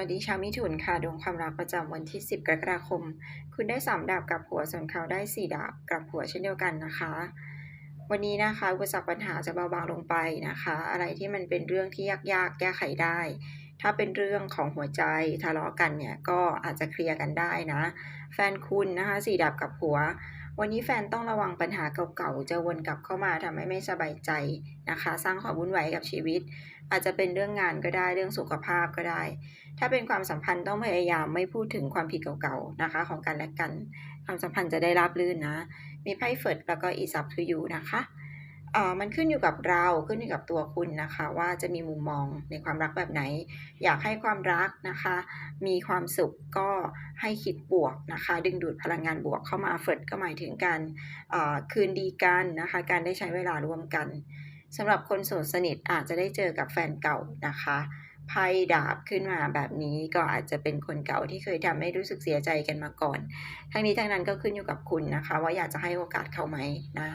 วัสดีชาวมิถุนค่ะดวงความรักประจำวันที่ 10 กรกฎาคม คุณได้3ดาบกับหัวส่วนเขาได้4ดาบกับหัวเช่นเดียวกันนะคะ วันนี้นะคะอุปสรรคปัญหาจะเบาบางลงไปนะคะ อะไรที่มันเป็นเรื่องที่ยากๆ แก้ไขได้ ถ้าเป็นเรื่องของหัวใจทะเลาะกันเนี่ยก็อาจจะเคลียร์กันได้นะ แฟนคุณนะคะ4ดาบกับหัว วันนี้แฟนต้องระวังปัญหาเก่าๆจะวนกลับเข้ามาทำให้ไม่สบายใจนะคะ สร้างความวุ่นวายกับชีวิต อาจจะเป็นเรื่องงานก็ได้เรื่องสุขภาพก็ได้ ถ้าเป็นความสัมพันธ์ต้องพยายามไม่พูดถึงความผิดเก่าๆนะคะ ของกันและกัน ความสัมพันธ์จะได้ราบรื่นนะ มีไพ่เฟิร์ดแล้วก็อีซับทูยูนะคะ มันขึ้นอยู่กับเราขึ้นอยู่กับตัวคุณนะคะ ว่าจะมีมุมมองในความรักแบบไหน อยากให้ความรักนะคะ มีความสุขก็ให้คิดบวกนะคะ ดึงดูดพลังงานบวกเข้ามาเฟิร์ดก็หมายถึงการอ่อคืนดีกันนะคะ การได้ใช้เวลาร่วมกันสำหรับคนโสดสนิทอาจจะได้เจอกับแฟนเก่านะคะไพ่ดาบขึ้นมาแบบนี้ก็อาจจะเป็นคนเก่าที่เคยทำให้รู้สึกเสียใจกันมาก่อน ทั้งนี้ทั้งนั้นก็ขึ้นอยู่กับคุณนะคะ ว่าอยากจะให้โอกาสเขาไหมนะ